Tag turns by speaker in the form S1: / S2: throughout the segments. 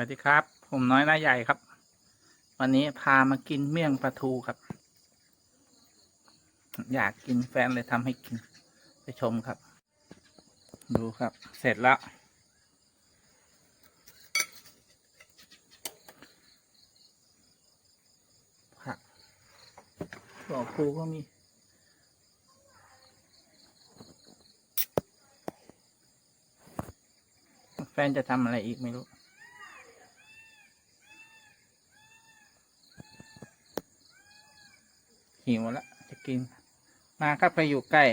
S1: วัสดีครับ ผมน้อยหน้าใหญ่ครับ วันนี้พามากินเมี่ยงปลาทูครับ อยากกินแฟนเลยทำให้กิน ไปชมครับ ดูครับ เสร็จแล้ว ผักถั่วพูก็มีแฟนจะทำอะไรอีกไม่รู้ หิวแล้วจะกิน มาครับไปอยู่ใกล้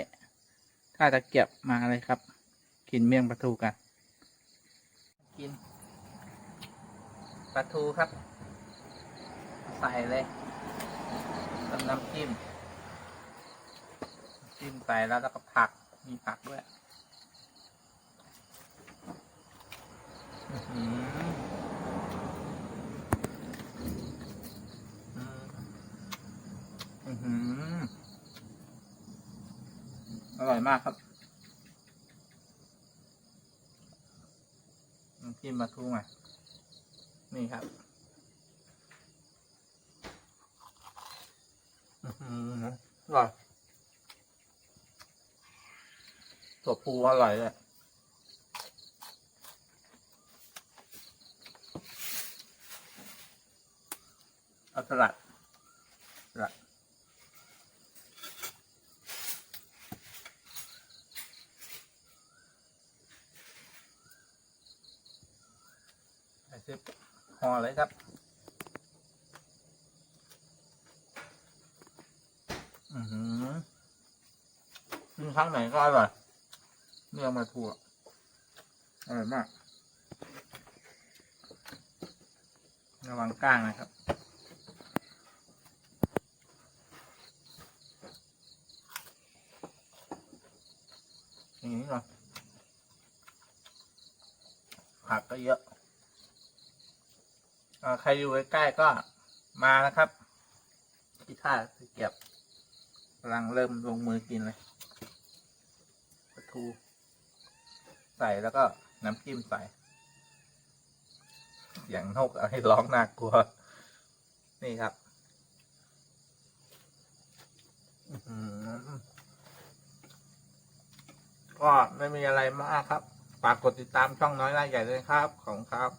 S1: ถ้าตะเกียบมาเลยครับ กินเมี่ยงปลาทูกัน กินปลาทูครับ ใส่เลยต้มน้ำจิ้มจิ้มใส่แล้วแล้วก็ผักมีผักด้วย อืมหืออ ร่อยมากครับน้ำจิ้มมาทูมานี่ครับอื้อหืออร่อยตัวปูอร่อยเลยเอาสลัดสลัด ส่ซิปห่อเลยครับอือหือกินครั้งไหนก็อร่อยเนื้อมาถั่วอร่อยมาก ระวังก้างนะครับอย่างนี้ก่อนผักก็เยอะ ใครอยู่ใกล้ๆก็มานะครับที่ท่าตะเกียบกำลังเริ่มลงมือกินเลยปลาทู ใส่แล้วก็น้ำจิ้มใส่ เสียงนกอะไรร้องน่ากลัว นี่ครับอื้อหือก็ไม่มีอะไรมากครับ ฝากกดติดตามช่องน้อยรายใหญ่เลยครับ ของครับ